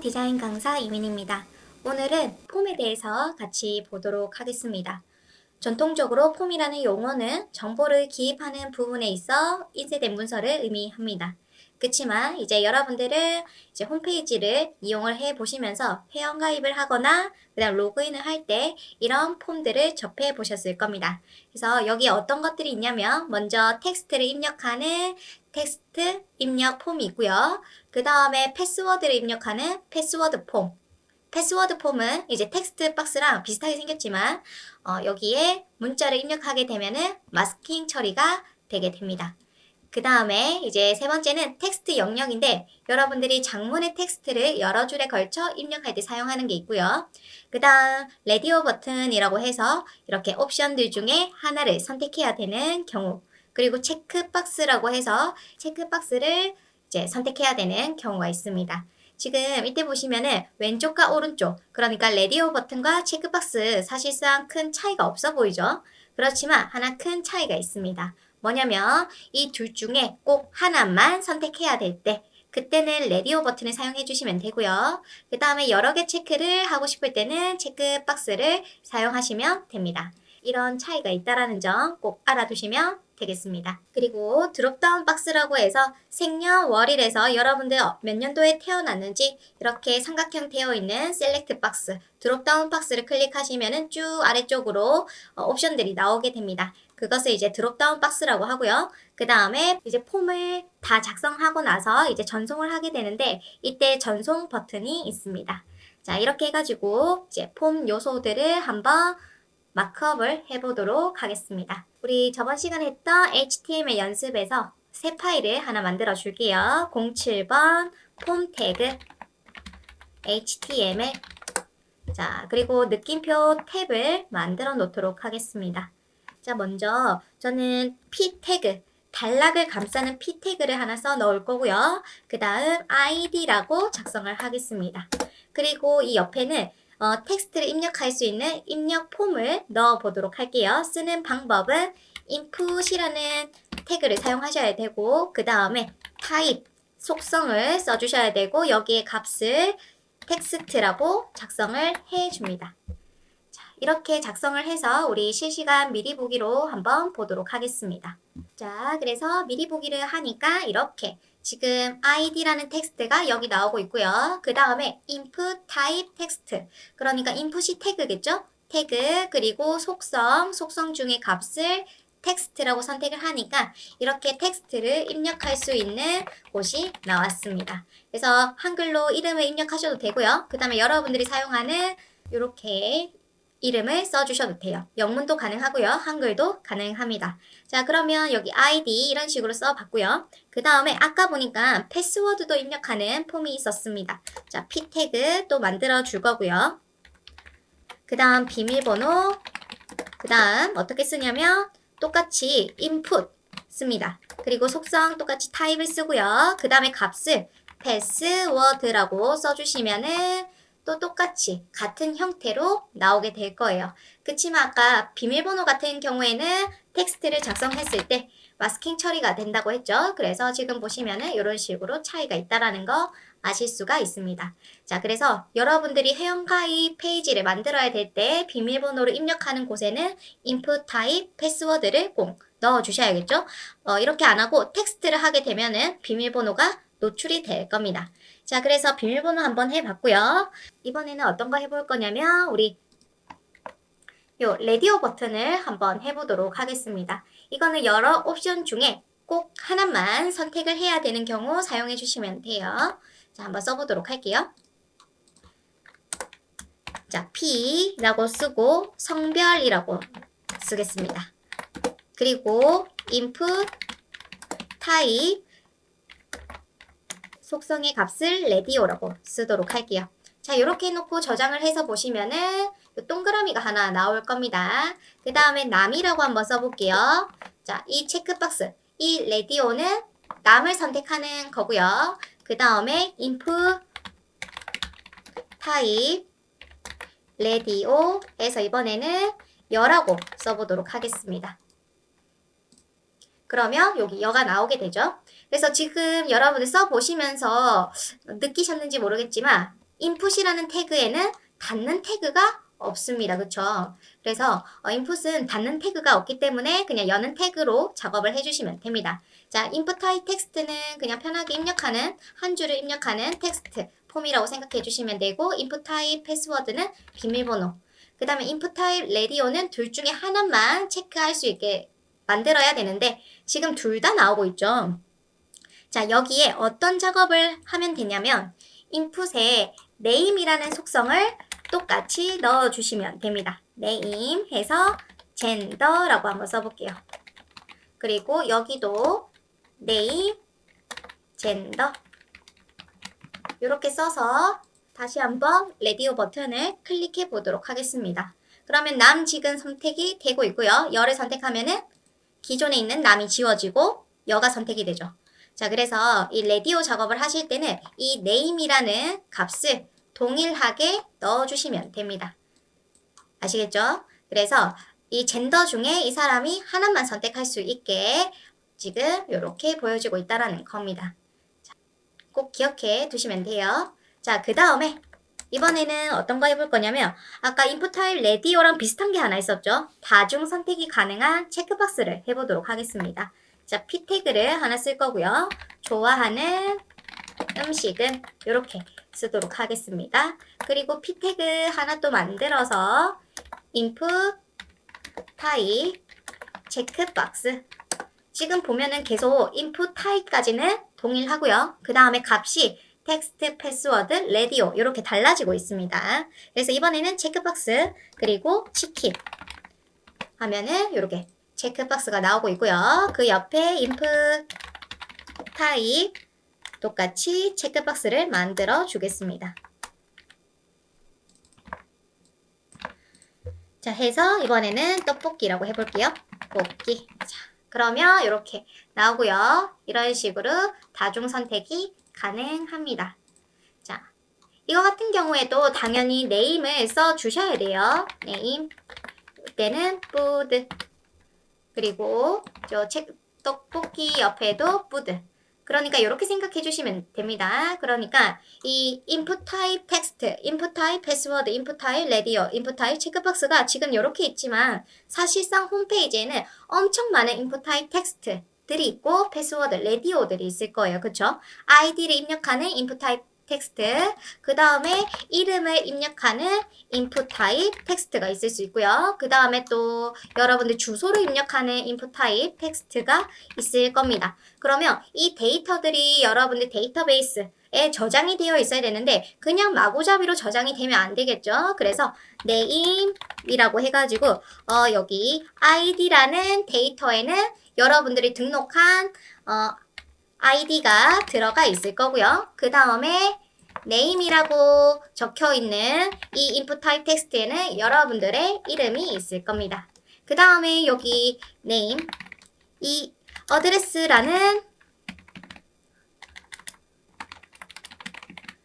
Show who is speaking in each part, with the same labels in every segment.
Speaker 1: 디자인 강사 이민입니다. 오늘은 폼에 대해서 같이 보도록 하겠습니다. 전통적으로 폼이라는 용어는 정보를 기입하는 부분에 있어 인쇄된 문서를 의미합니다. 그렇지만 이제 여러분들은 이제 홈페이지를 이용을 해 보시면서 회원 가입을 하거나 그다음 로그인을 할 때 이런 폼들을 접해 보셨을 겁니다. 그래서 여기 어떤 것들이 있냐면 먼저 텍스트를 입력하는 텍스트 입력 폼이 있고요. 그 다음에 패스워드를 입력하는 패스워드 폼. 패스워드 폼은 이제 텍스트 박스랑 비슷하게 생겼지만 어, 여기에 문자를 입력하게 되면은 마스킹 처리가 되게 됩니다. 그 다음에 이제 세 번째는 텍스트 영역인데 여러분들이 장문의 텍스트를 여러 줄에 걸쳐 입력할 때 사용하는 게 있고요. 그 다음 레디오 버튼이라고 해서 이렇게 옵션들 중에 하나를 선택해야 되는 경우 그리고 체크박스라고 해서 체크박스를 이제 선택해야 되는 경우가 있습니다. 지금 이때 보시면은 왼쪽과 오른쪽, 그러니까 레디오 버튼과 체크박스 사실상 큰 차이가 없어 보이죠? 그렇지만 하나 큰 차이가 있습니다. 뭐냐면 이 둘 중에 꼭 하나만 선택해야 될 때, 그때는 레디오 버튼을 사용해 주시면 되고요. 그 다음에 여러 개 체크를 하고 싶을 때는 체크박스를 사용하시면 됩니다. 이런 차이가 있다라는 점 꼭 알아두시면 되겠습니다. 그리고 드롭다운 박스라고 해서 생년 월일에서 여러분들 몇 년도에 태어났는지 이렇게 삼각형 되어 있는 셀렉트 박스, 드롭다운 박스를 클릭하시면은 쭉 아래쪽으로 어, 옵션들이 나오게 됩니다. 그것을 이제 드롭다운 박스라고 하고요. 그 다음에 이제 폼을 다 작성하고 나서 이제 전송을 하게 되는데 이때 전송 버튼이 있습니다. 자, 이렇게 해가지고 이제 폼 요소들을 한번 마크업을 해보도록 하겠습니다. 우리 저번 시간에 했던 HTML 연습에서 새 파일을 하나 만들어 줄게요. 07번 폼 태그 HTML 자, 그리고 느낌표 탭을 만들어 놓도록 하겠습니다. 자, 먼저 저는 P 태그 단락을 감싸는 P 태그를 하나 써 넣을 거고요. 그 다음 ID라고 작성을 하겠습니다. 그리고 이 옆에는 어, 텍스트를 입력할 수 있는 입력 폼을 넣어 보도록 할게요. 쓰는 방법은 input이라는 태그를 사용하셔야 되고 그 다음에 type 속성을 써주셔야 되고 여기에 값을 텍스트라고 작성을 해줍니다. 자, 이렇게 작성을 해서 우리 실시간 미리 보기로 한번 보도록 하겠습니다. 자, 그래서 미리 보기를 하니까 이렇게 지금 id라는 텍스트가 여기 나오고 있고요. 그 다음에 input type 텍스트. 그러니까 input이 태그겠죠? 태그, 그리고 속성, 속성 중에 값을 텍스트라고 선택을 하니까 이렇게 텍스트를 입력할 수 있는 곳이 나왔습니다. 그래서 한글로 이름을 입력하셔도 되고요. 그 다음에 여러분들이 사용하는 이렇게 이름을 써주셔도 돼요. 영문도 가능하고요. 한글도 가능합니다. 자, 그러면 여기 ID 이런 식으로 써봤고요. 그 다음에 아까 보니까 패스워드도 입력하는 폼이 있었습니다. 자, P 태그 또 만들어 줄 거고요. 그 다음 비밀번호, 그 다음 어떻게 쓰냐면 똑같이 input 씁니다. 그리고 속성 똑같이 타입을 쓰고요. 그 다음에 값을 패스워드라고 써주시면은 또 똑같이 같은 형태로 나오게 될 거예요. 그치만 아까 비밀번호 같은 경우에는 텍스트를 작성했을 때 마스킹 처리가 된다고 했죠. 그래서 지금 보시면은 이런 식으로 차이가 있다라는 거 아실 수가 있습니다. 자, 그래서 여러분들이 회원가입 페이지를 만들어야 될 때 비밀번호를 입력하는 곳에는 input type 패스워드를 꼭 넣어 주셔야겠죠. 어, 이렇게 안 하고 텍스트를 하게 되면은 비밀번호가 노출이 될 겁니다. 자, 그래서 비밀번호 한번 해봤고요. 이번에는 어떤 거 해볼 거냐면 우리 요 레디오 버튼을 한번 해보도록 하겠습니다. 이거는 여러 옵션 중에 꼭 하나만 선택을 해야 되는 경우 사용해 주시면 돼요. 자, 한번 써보도록 할게요. 자, P라고 쓰고 성별이라고 쓰겠습니다. 그리고 input, type, 속성의 값을 레디오라고 쓰도록 할게요. 자, 이렇게 해놓고 저장을 해서 보시면은 요 동그라미가 하나 나올 겁니다. 그 다음에 남이라고 한번 써볼게요. 자, 이 체크박스, 이 레디오는 남을 선택하는 거고요. 그 다음에 input type 레디오에서 이번에는 여라고 써보도록 하겠습니다. 그러면 여기 여가 나오게 되죠. 그래서 지금 여러분들 써보시면서 느끼셨는지 모르겠지만 input이라는 태그에는 닫는 태그가 없습니다. 그쵸? 그래서 어, input은 닫는 태그가 없기 때문에 그냥 여는 태그로 작업을 해주시면 됩니다. 자, type 텍스트는 그냥 편하게 입력하는 한 줄을 입력하는 텍스트 폼이라고 생각해 주시면 되고 type 패스워드는 비밀번호 그 다음에 type radio는 둘 중에 하나만 체크할 수 있게 만들어야 되는데 지금 둘 다 나오고 있죠. 자, 여기에 어떤 작업을 하면 되냐면 input에 name이라는 속성을 똑같이 넣어주시면 됩니다. name 해서 gender라고 한번 써볼게요. 그리고 여기도 name, gender 이렇게 써서 다시 한번 레디오 버튼을 클릭해 보도록 하겠습니다. 그러면 남 지금 선택이 되고 있고요. 여를 선택하면은 기존에 있는 남이 지워지고 여가 선택이 되죠. 자, 그래서 이 레디오 작업을 하실 때는 이 name이라는 값을 동일하게 넣어주시면 됩니다. 아시겠죠? 그래서 이 젠더 중에 이 사람이 하나만 선택할 수 있게 지금 이렇게 보여지고 있다라는 겁니다. 자, 꼭 기억해 두시면 돼요. 자, 그 다음에 이번에는 어떤 거 해볼 거냐면 아까 인풋 타입 레디오랑 비슷한 게 하나 있었죠? 다중 선택이 가능한 체크박스를 해보도록 하겠습니다. 자, P 태그를 하나 쓸 거고요. 좋아하는 음식은 이렇게 쓰도록 하겠습니다. 그리고 P 태그 하나 또 만들어서 input 타입 체크박스 지금 보면은 계속 input 타입까지는 동일하고요. 그 다음에 값이 텍스트, 패스워드, 레디오 이렇게 달라지고 있습니다. 그래서 이번에는 체크박스 그리고 치킨 하면은 이렇게 체크박스가 나오고 있고요. 그 옆에 input 타입 똑같이 체크박스를 만들어 주겠습니다. 자, 해서 이번에는 떡볶이라고 해볼게요. 뽑기. 자, 그러면 이렇게 나오고요. 이런 식으로 다중 선택이 가능합니다. 자, 이거 같은 경우에도 당연히 네임을 써 주셔야 돼요. 네임. 이때는 food. 그리고 저 책, 떡볶이 옆에도 food. 그러니까 이렇게 생각해 주시면 됩니다. 그러니까 이 input type text, input type password, input type radio, input type 체크박스가 지금 이렇게 있지만 사실상 홈페이지에는 엄청 많은 input type text들이 있고 패스워드, 레디오들이 있을 거예요. 그쵸? 아이디를 입력하는 input type 텍스트, 그 다음에 이름을 입력하는 input type 텍스트가 있을 수 있고요. 그 다음에 또 여러분들 주소를 입력하는 input type 텍스트가 있을 겁니다. 그러면 이 데이터들이 여러분들 데이터베이스 에 저장이 되어 있어야 되는데 그냥 마구잡이로 저장이 되면 안 되겠죠. 그래서 name이라고 해가지고 어, 여기 id라는 데이터에는 여러분들이 등록한 어, 아이디가 들어가 있을 거고요. 그 다음에 name이라고 적혀 있는 이 input type 텍스트에는 여러분들의 이름이 있을 겁니다. 그 다음에 여기 name 이 어드레스라는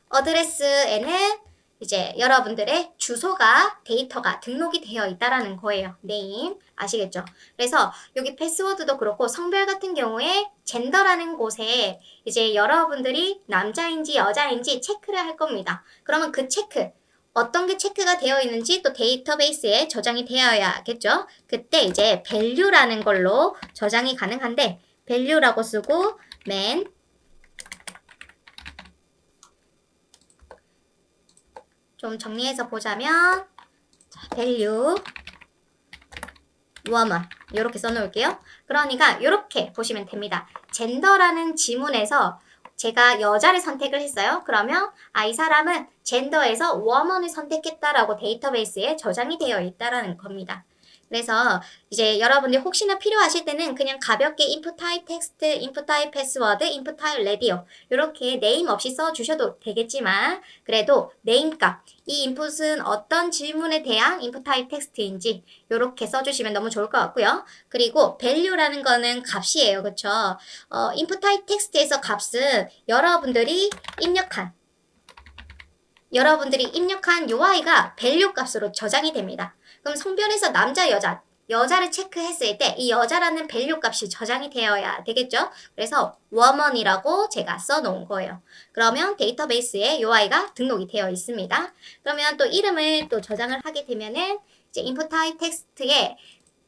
Speaker 1: 어드레스에는 이제 여러분들의 주소가 데이터가 등록이 되어 있다라는 거예요. name 아시겠죠? 그래서 여기 패스워드도 그렇고 성별 같은 경우에 젠더라는 곳에 이제 여러분들이 남자인지 여자인지 체크를 할 겁니다. 그러면 그 체크 어떤 게 체크가 되어 있는지 또 데이터베이스에 저장이 되어야겠죠? 그때 이제 value라는 걸로 저장이 가능한데 value라고 쓰고 man 좀 정리해서 보자면 자, value woman 이렇게 써놓을게요. 그러니까 이렇게 보시면 됩니다. 젠더라는 지문에서 제가 여자를 선택을 했어요. 그러면 아, 이 사람은 젠더에서 woman을 선택했다라고 데이터베이스에 저장이 되어 있다라는 겁니다. 그래서 이제 여러분들 혹시나 필요하실 때는 그냥 가볍게 input type text, input type password, input type radio 이렇게 네임 없이 써주셔도 되겠지만 그래도 네임 값, 이 input은 어떤 질문에 대한 input type text인지 이렇게 써주시면 너무 좋을 것 같고요. 그리고 value라는 거는 값이에요. 그쵸? 어, input type text에서 값은 여러분들이 입력한 여러분들이 입력한 UI가 value 값으로 저장이 됩니다. 그럼 성별에서 남자, 여자 여자를 체크했을 때 이 여자라는 밸류 값이 저장이 되어야 되겠죠? 그래서 woman이라고 제가 써놓은 거예요. 그러면 데이터베이스에 이 아이가 등록이 되어 있습니다. 그러면 또 이름을 또 저장을 하게 되면은 이제 input type 텍스트에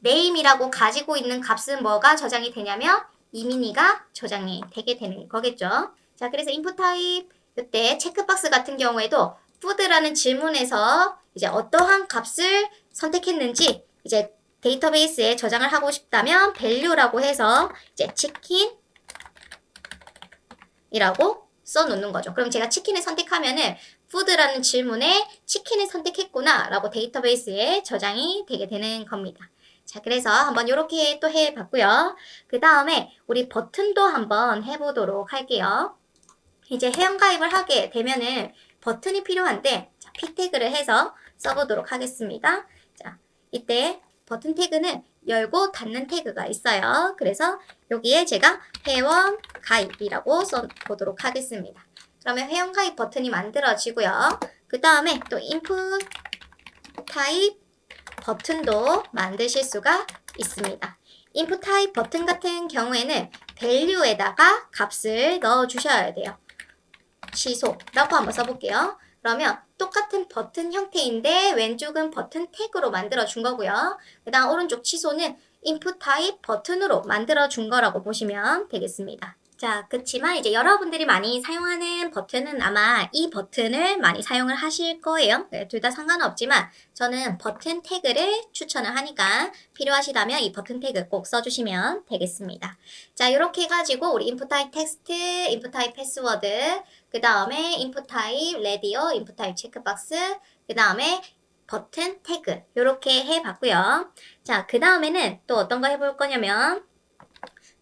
Speaker 1: name이라고 가지고 있는 값은 뭐가 저장이 되냐면 이민희가 저장이 되게 되는 거겠죠. 자, 그래서 input type 이때 체크박스 같은 경우에도 food라는 질문에서 이제 어떠한 값을 선택했는지 이제 데이터베이스에 저장을 하고 싶다면 value라고 해서 이제 치킨이라고 써놓는 거죠. 그럼 제가 치킨을 선택하면은 food라는 질문에 치킨을 선택했구나 라고 데이터베이스에 저장이 되게 되는 겁니다. 자, 그래서 한번 이렇게 또 해봤고요. 그 다음에 우리 버튼도 한번 해보도록 할게요. 이제 회원가입을 하게 되면은 버튼이 필요한데 자, P 태그를 해서 써보도록 하겠습니다. 자, 이때 버튼 태그는 열고 닫는 태그가 있어요. 그래서 여기에 제가 회원 가입이라고 써보도록 하겠습니다. 그러면 회원 가입 버튼이 만들어지고요. 그 다음에 또 input 타입 버튼도 만드실 수가 있습니다. input 타입 버튼 같은 경우에는 value에다가 값을 넣어 주셔야 돼요. 취소라고 한번 써볼게요. 그러면 똑같은 버튼 형태인데 왼쪽은 버튼 태그로 만들어 준 거고요. 그 다음 오른쪽 취소는 input 타입 버튼으로 만들어 준 거라고 보시면 되겠습니다. 자, 그치만 이제 여러분들이 많이 사용하는 버튼은 아마 이 버튼을 많이 사용을 하실 거예요. 네, 둘다 상관없지만 저는 버튼 태그를 추천을 하니까 필요하시다면 이 버튼 태그 꼭 써주시면 되겠습니다. 자, 이렇게 해가지고 우리 input type 텍스트, input type 패스워드, 그 다음에 input type 라디오, input type 체크박스, 그 다음에 버튼 태그 이렇게 해봤고요. 자, 그 다음에는 또 어떤 거 해볼 거냐면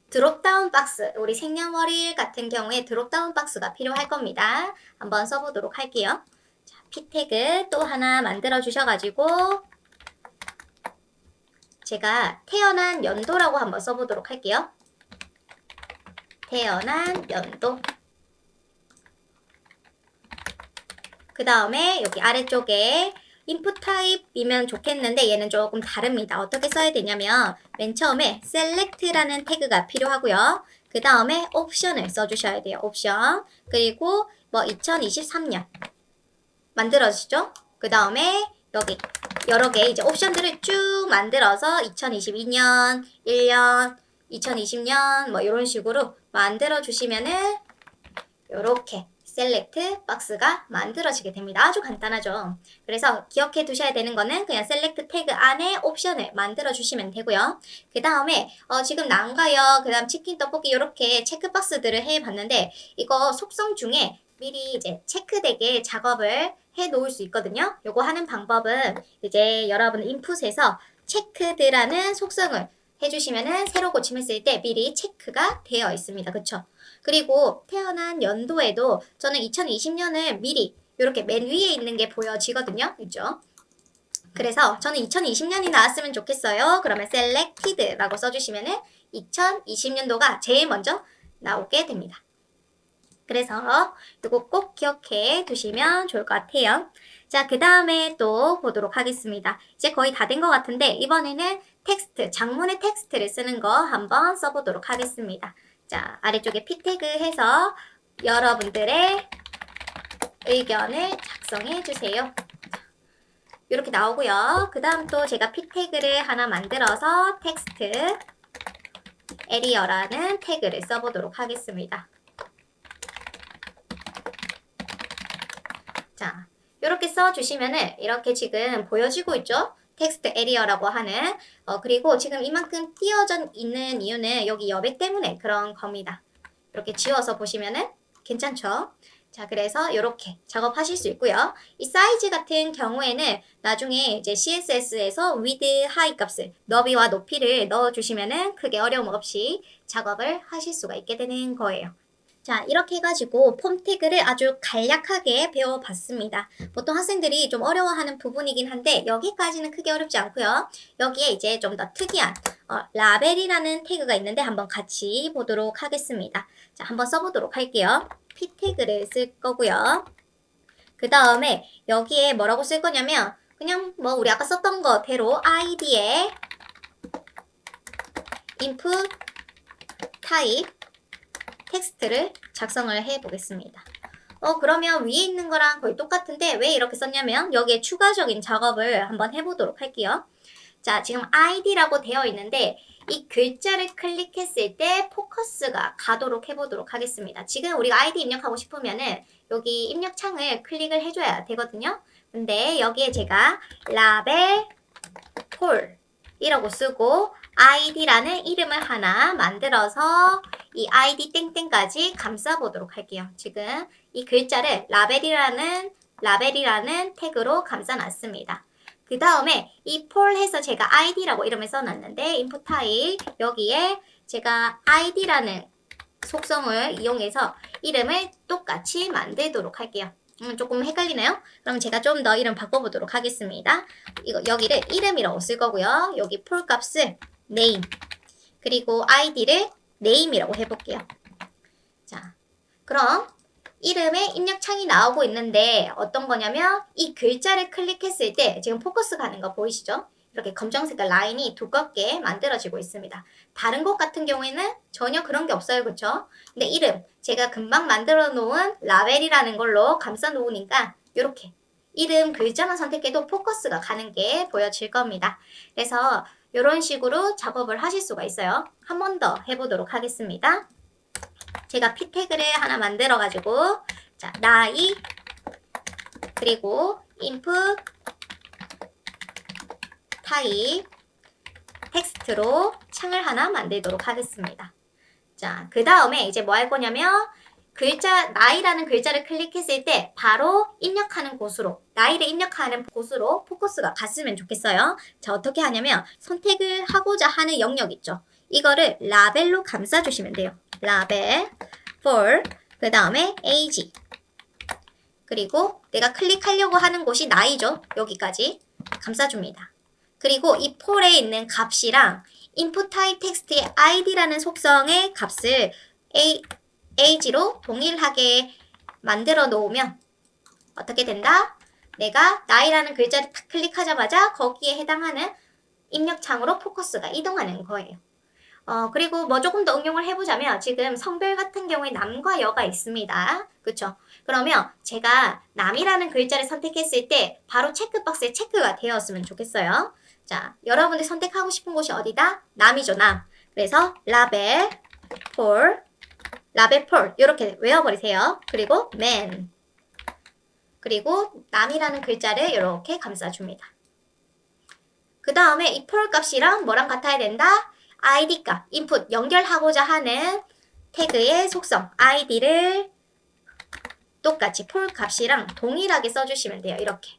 Speaker 1: 드롭다운 박스, 우리 생년월일 같은 경우에 드롭다운 박스가 필요할 겁니다. 한번 써보도록 할게요. 자, p 태그 또 하나 만들어 주셔가지고 제가 태어난 연도라고 한번 써보도록 할게요. 태어난 연도. 그 다음에 여기 아래쪽에 input 타입이면 좋겠는데 얘는 조금 다릅니다. 어떻게 써야 되냐면 맨 처음에 select라는 태그가 필요하고요. 그 다음에 옵션을 써주셔야 돼요. 옵션. 그리고 뭐 2023년 만들어지죠? 그 다음에 여기 여러 개 이제 옵션들을 쭉 만들어서 2022년, 1년, 2020년 뭐 이런 식으로 만들어 주시면은 이렇게 셀렉트 박스가 만들어지게 됩니다. 아주 간단하죠. 그래서 기억해 두셔야 되는 거는 그냥 셀렉트 태그 안에 옵션을 만들어 주시면 되고요. 그 다음에 어, 지금 난가요. 그 다음 치킨 떡볶이 이렇게 체크 박스들을 해 봤는데 이거 속성 중에 미리 이제 체크되게 작업을 해 놓을 수 있거든요. 요거 하는 방법은 이제 여러분 인풋에서 체크드라는 속성을 해주시면은 새로 고침했을 때 미리 체크가 되어 있습니다. 그쵸? 그리고 태어난 연도에도 저는 2020년을 미리 이렇게 맨 위에 있는 게 보여지거든요. 그죠? 그래서 저는 2020년이 나왔으면 좋겠어요. 그러면 selected라고 써주시면 은 2020년도가 제일 먼저 나오게 됩니다. 그래서 이거 꼭 기억해 두시면 좋을 것 같아요. 자, 그 다음에 또 보도록 하겠습니다. 이제 거의 다 된 것 같은데 이번에는 텍스트, 장문의 텍스트를 쓰는 거 한번 써보도록 하겠습니다. 자, 아래쪽에 p 태그 해서 여러분들의 의견을 작성해 주세요. 이렇게 나오고요. 그 다음 또 제가 p 태그를 하나 만들어서 텍스트 에리어라는 태그를 써보도록 하겠습니다. 자, 이렇게 써주시면은 이렇게 지금 보여지고 있죠? 텍스트 에리어라고 하는 어, 그리고 지금 이만큼 띄어져 있는 이유는 여기 여백 때문에 그런 겁니다. 이렇게 지워서 보시면은 괜찮죠? 자, 그래서 이렇게 작업하실 수 있고요. 이 사이즈 같은 경우에는 나중에 이제 CSS에서 width, height 값을 너비와 높이를 넣어주시면은 크게 어려움 없이 작업을 하실 수가 있게 되는 거예요. 자, 이렇게 해가지고 폼 태그를 아주 간략하게 배워봤습니다. 보통 학생들이 좀 어려워하는 부분이긴 한데 여기까지는 크게 어렵지 않고요. 여기에 이제 좀 더 특이한 어, 라벨이라는 태그가 있는데 한번 같이 보도록 하겠습니다. 자, 한번 써보도록 할게요. p 태그를 쓸 거고요. 그 다음에 여기에 뭐라고 쓸 거냐면 그냥 뭐 우리 아까 썼던 거대로 id에 input type 텍스트를 작성을 해 보겠습니다. 어, 그러면 위에 있는 거랑 거의 똑같은데 왜 이렇게 썼냐면 여기에 추가적인 작업을 한번 해보도록 할게요. 자, 지금 id라고 되어 있는데 이 글자를 클릭했을 때 포커스가 가도록 해보도록 하겠습니다. 지금 우리가 아이디 입력하고 싶으면은 여기 입력 창을 클릭을 해줘야 되거든요. 근데 여기에 제가 라벨 폴이라고 쓰고 아이디라는 이름을 하나 만들어서 이 아이디 땡땡까지 감싸 보도록 할게요. 지금 이 글자를 라벨이라는 라벨이라는 태그로 감싸 놨습니다. 그 다음에 이 폴 해서 제가 id라고 이름을 써놨는데 input type 여기에 제가 id라는 속성을 이용해서 이름을 똑같이 만들도록 할게요. 음, 조금 헷갈리나요? 그럼 제가 좀 더 이름 바꿔보도록 하겠습니다. 이거 여기를 이름이라고 쓸 거고요. 여기 폴 값을 name 그리고 id를 name이라고 해볼게요. 자, 그럼 이름에 입력 창이 나오고 있는데 어떤 거냐면 이 글자를 클릭했을 때 지금 포커스 가는 거 보이시죠? 이렇게 검정색깔 라인이 두껍게 만들어지고 있습니다. 다른 곳 같은 경우에는 전혀 그런 게 없어요. 그쵸? 근데 이름, 제가 금방 만들어 놓은 라벨이라는 걸로 감싸 놓으니까 이렇게 이름 글자만 선택해도 포커스가 가는 게 보여질 겁니다. 그래서 이런 식으로 작업을 하실 수가 있어요. 한 번 더 해보도록 하겠습니다. 제가 p 태그를 하나 만들어 가지고 자 나이 그리고 input 타입 텍스트로 창을 하나 만들도록 하겠습니다. 자, 그 다음에 이제 뭐 할 거냐면 글자 나이라는 글자를 클릭했을 때 바로 입력하는 곳으로 나이를 입력하는 곳으로 포커스가 갔으면 좋겠어요. 자, 어떻게 하냐면 선택을 하고자 하는 영역 있죠. 이거를 라벨로 감싸 주시면 돼요. 라벨 for 그 다음에 age 그리고 내가 클릭하려고 하는 곳이 나이죠. 여기까지 감싸줍니다. 그리고 이 폴에 있는 값이랑 input type 텍스트의 id라는 속성의 값을 a, age로 동일하게 만들어 놓으면 어떻게 된다? 내가 나이라는 글자를 탁 클릭하자마자 거기에 해당하는 입력창으로 포커스가 이동하는 거예요. 어, 그리고 뭐 조금 더 응용을 해보자면 지금 성별 같은 경우에 남과 여가 있습니다. 그쵸? 그러면 제가 남이라는 글자를 선택했을 때 바로 체크박스에 체크가 되었으면 좋겠어요. 자, 여러분들 선택하고 싶은 곳이 어디다? 남이죠, 남. 그래서 라벨, 폴, 라벨 폴 이렇게 외워버리세요. 그리고 man 그리고 남이라는 글자를 이렇게 감싸줍니다. 그 다음에 이 폴 값이랑 뭐랑 같아야 된다? id 값, input 연결하고자 하는 태그의 속성 id를 똑같이 폴 값이랑 동일하게 써주시면 돼요. 이렇게.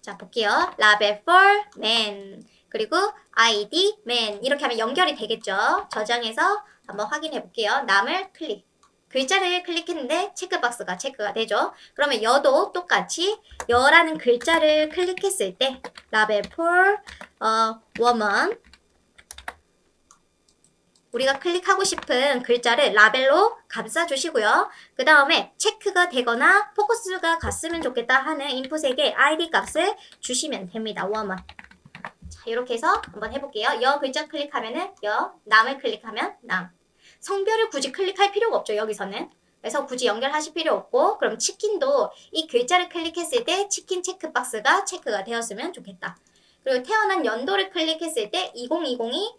Speaker 1: 자, 볼게요. for man. 그리고 id man. 이렇게 하면 연결이 되겠죠. 저장해서 한번 확인해 볼게요. 남을 클릭. 글자를 클릭했는데 체크박스가 체크가 되죠. 그러면 여도 똑같이 여라는 글자를 클릭했을 때 라벨 for 어, woman 우리가 클릭하고 싶은 글자를 라벨로 감싸 주시고요. 그 다음에 체크가 되거나 포커스가 갔으면 좋겠다 하는 인풋에게 id 값을 주시면 됩니다. woman. 자, 이렇게 해서 한번 해볼게요. 여 글자 클릭하면은 여, 남을 클릭하면 남. 성별을 굳이 클릭할 필요가 없죠, 여기서는. 그래서 굳이 연결하실 필요 없고, 그럼 치킨도 이 글자를 클릭했을 때 치킨 체크박스가 체크가 되었으면 좋겠다. 그리고 태어난 연도를 클릭했을 때 2020이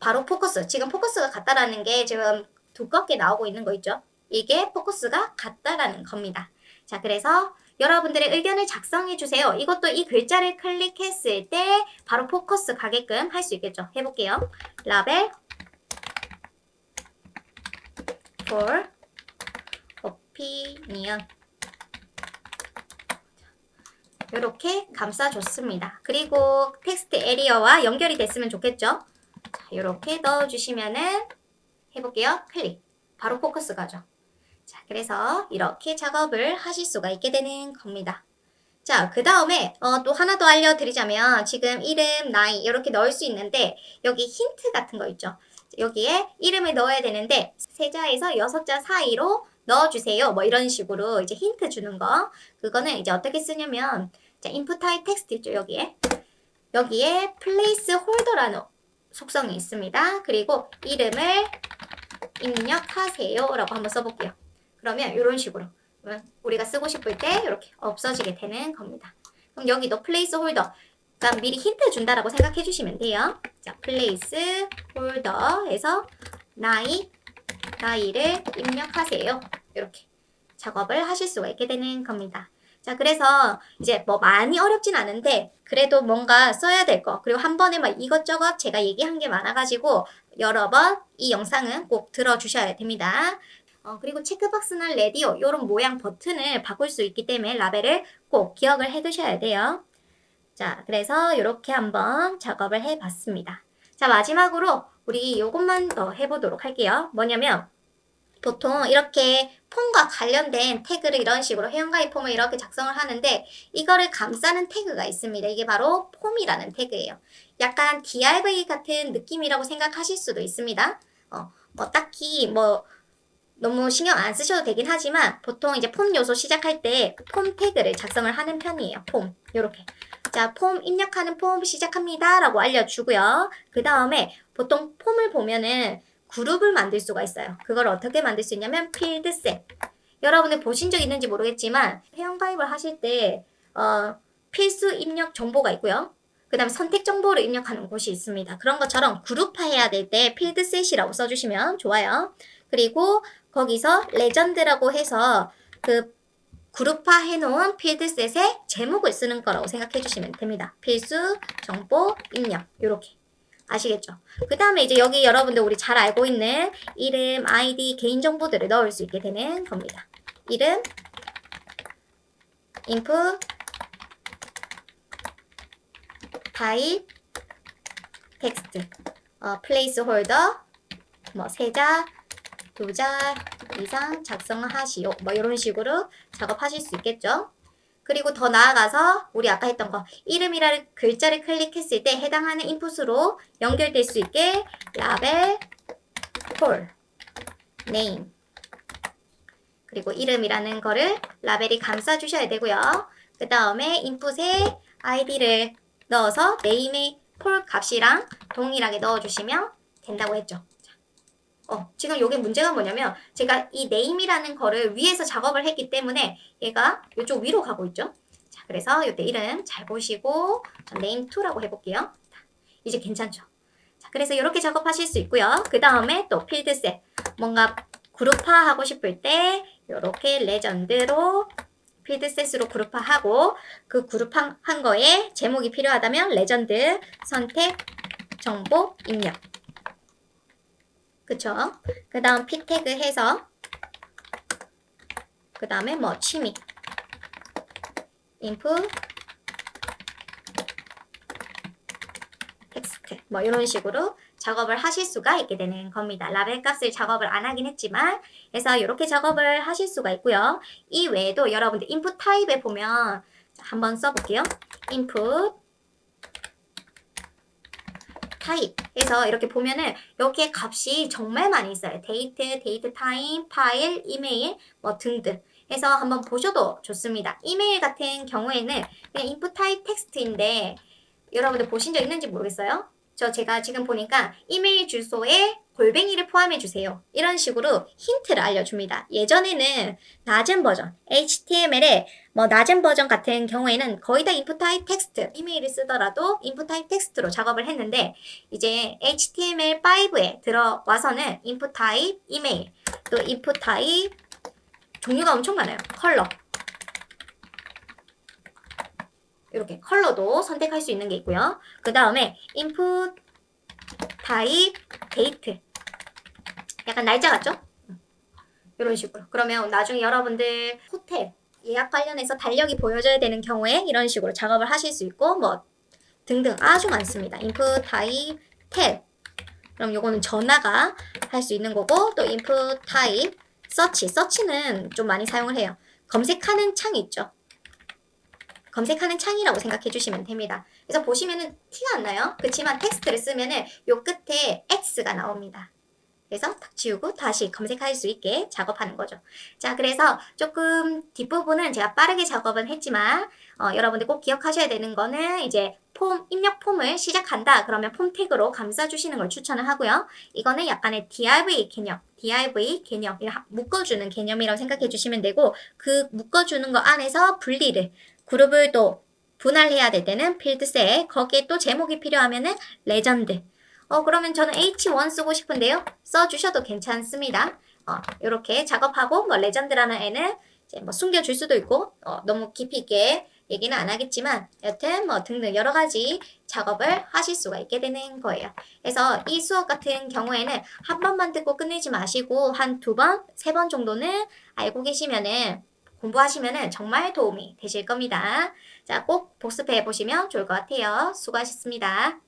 Speaker 1: 바로 포커스. 지금 포커스가 같다라는 게 지금 두껍게 나오고 있는 거 있죠? 이게 포커스가 같다라는 겁니다. 자, 그래서 여러분들의 의견을 작성해 주세요. 이것도 이 글자를 클릭했을 때 바로 포커스 가게끔 할 수 있겠죠? 해볼게요. 라벨 for opinion 이렇게 감싸줬습니다. 그리고 텍스트 에리어와 연결이 됐으면 좋겠죠? 자, 이렇게 넣어주시면은 해볼게요. 클릭. 바로 포커스 가죠. 자, 그래서 이렇게 작업을 하실 수가 있게 되는 겁니다. 자, 그 다음에 어, 또 하나 더 알려드리자면 지금 이름, 나이 이렇게 넣을 수 있는데 여기 힌트 같은 거 있죠. 여기에 이름을 넣어야 되는데 세 자에서 여섯 자 사이로 넣어주세요. 뭐 이런 식으로 이제 힌트 주는 거. 그거는 이제 어떻게 쓰냐면 자, input type 있죠, 여기에. 여기에 플레이스 홀더라는 속성이 있습니다. 그리고 이름을 입력하세요 라고 한번 써볼게요. 그러면 이런 식으로 우리가 쓰고 싶을 때 이렇게 없어지게 되는 겁니다. 그럼 여기도 플레이스 홀더 그러니까 미리 힌트 준다라고 생각해 주시면 돼요. 자, 플레이스 홀더에서 나이 나이를 입력하세요. 이렇게 작업을 하실 수가 있게 되는 겁니다. 자, 그래서 이제 뭐 많이 어렵진 않은데 그래도 뭔가 써야 될 거. 그리고 한 번에 막 이것저것 제가 얘기한 게 많아가지고 여러 번 이 영상은 꼭 들어주셔야 됩니다. 어, 그리고 체크박스나 레디오 이런 모양 버튼을 바꿀 수 있기 때문에 라벨을 꼭 기억을 해 두셔야 돼요. 자, 그래서 이렇게 한번 작업을 해 봤습니다. 자, 마지막으로 우리 이것만 더 해보도록 할게요. 뭐냐면 보통 이렇게 폼과 관련된 태그를 이런 식으로 회원가입 폼을 이렇게 작성을 하는데 이거를 감싸는 태그가 있습니다. 이게 바로 폼이라는 태그예요. 약간 DIY 같은 느낌이라고 생각하실 수도 있습니다. 어, 뭐 딱히 뭐 너무 신경 안 쓰셔도 되긴 하지만 보통 이제 폼 요소 시작할 때 폼 태그를 작성을 하는 편이에요. 폼 요렇게 자, 폼 입력하는 폼 시작합니다. 라고 알려주고요. 그 다음에 보통 폼을 보면은 그룹을 만들 수가 있어요. 그걸 어떻게 만들 수 있냐면 필드셋. 여러분들 보신 적 있는지 모르겠지만 회원가입을 하실 때 어, 필수 입력 정보가 있고요. 그 다음에 선택 정보를 입력하는 곳이 있습니다. 그런 것처럼 그룹화해야 될 때 필드셋이라고 써주시면 좋아요. 그리고 거기서 레전드라고 해서 그 그룹화 해놓은 필드셋의 제목을 쓰는 거라고 생각해 주시면 됩니다. 필수, 정보, 입력 이렇게 아시겠죠? 그 다음에 이제 여기 여러분들 우리 잘 알고 있는 이름, 아이디, 개인정보들을 넣을 수 있게 되는 겁니다. 이름, input, 타입, 텍스트, 어, placeholder, 뭐 세자, 두자 이상 작성하시오. 뭐 이런 식으로 작업하실 수 있겠죠. 그리고 더 나아가서 우리 아까 했던 거 이름이라는 글자를 클릭했을 때 해당하는 인풋으로 연결될 수 있게 라벨 폴 네임 그리고 이름이라는 거를 라벨이 감싸 주셔야 되고요. 그 다음에 인풋에 아이디를 넣어서 네임의 폴 값이랑 동일하게 넣어주시면 된다고 했죠. 어, 지금 여기 문제가 뭐냐면 제가 이 네임이라는 거를 위에서 작업을 했기 때문에 얘가 이쪽 위로 가고 있죠. 자, 그래서 이때 이름 잘 보시고 네임2라고 해볼게요. 이제 괜찮죠? 자, 그래서 이렇게 작업하실 수 있고요. 그 다음에 또 필드셋 뭔가 그룹화하고 싶을 때 이렇게 레전드로 필드셋으로 그룹화하고 그 그룹한 한 거에 제목이 필요하다면 레전드 선택 정보 입력 그쵸? 그 다음 p 태그 해서 그 다음에 뭐 취미 input 텍스트 뭐 이런 식으로 작업을 하실 수가 있게 되는 겁니다. 라벨 값을 작업을 안 하긴 했지만 그래서 이렇게 작업을 하실 수가 있고요. 이 외에도 여러분들 input 타입에 보면 한번 써볼게요. input 타입 해서 이렇게 보면은 여기에 값이 정말 많이 있어요. 데이트, 데이트 타임, 파일, 이메일 뭐 등등 해서 한번 보셔도 좋습니다. 이메일 같은 경우에는 그냥 인풋 타입 텍스트인데 여러분들 보신 적 있는지 모르겠어요. 저 제가 지금 보니까 이메일 주소에 골뱅이를 포함해 주세요. 이런 식으로 힌트를 알려줍니다. 예전에는 낮은 버전, HTML의 뭐 낮은 버전 같은 경우에는 거의 다 인풋 타입 텍스트, 이메일을 쓰더라도 인풋 타입 텍스트로 작업을 했는데 이제 HTML5에 들어와서는 인풋 타입 이메일, 또 인풋 타입 종류가 엄청 많아요. 컬러. 이렇게 컬러도 선택할 수 있는 게 있고요. 그 다음에 input 타입 데이트 약간 날짜 같죠? 이런 식으로 그러면 나중에 여러분들 호텔 예약 관련해서 달력이 보여져야 되는 경우에 이런 식으로 작업을 하실 수 있고 뭐 등등 아주 많습니다. input 타입 탭 그럼 요거는 전화가 할 수 있는 거고 또 input 타입 서치 서치는 좀 많이 사용을 해요. 검색하는 창이 있죠. 검색하는 창이라고 생각해 주시면 됩니다. 그래서 보시면은 티가 안 나요. 그렇지만 텍스트를 쓰면은 요 끝에 X가 나옵니다. 그래서 탁 지우고 다시 검색할 수 있게 작업하는 거죠. 자, 그래서 조금 뒷부분은 제가 빠르게 작업은 했지만 어, 여러분들 꼭 기억하셔야 되는 거는 이제 폼, 입력 폼을 시작한다. 그러면 폼 태그로 감싸주시는 걸 추천을 하고요. 이거는 약간의 DIV 개념, DIV 개념, 묶어주는 개념이라고 생각해 주시면 되고, 그 묶어주는 거 안에서 분리를, 그룹을 또 분할해야 될 때는 필드셋, 거기에 또 제목이 필요하면은 레전드. 어, 그러면 저는 H1 쓰고 싶은데요. 써주셔도 괜찮습니다. 어, 이렇게 작업하고, 뭐, 레전드라는 애는 이제 뭐 숨겨줄 수도 있고, 어, 너무 깊이 있게 얘기는 안 하겠지만, 여튼 뭐 등등 여러 가지 작업을 하실 수가 있게 되는 거예요. 그래서 이 수업 같은 경우에는 한 번만 듣고 끝내지 마시고, 한 두 번, 세 번 정도는 알고 계시면은, 공부하시면은 정말 도움이 되실 겁니다. 자, 꼭 복습해 보시면 좋을 것 같아요. 수고하셨습니다.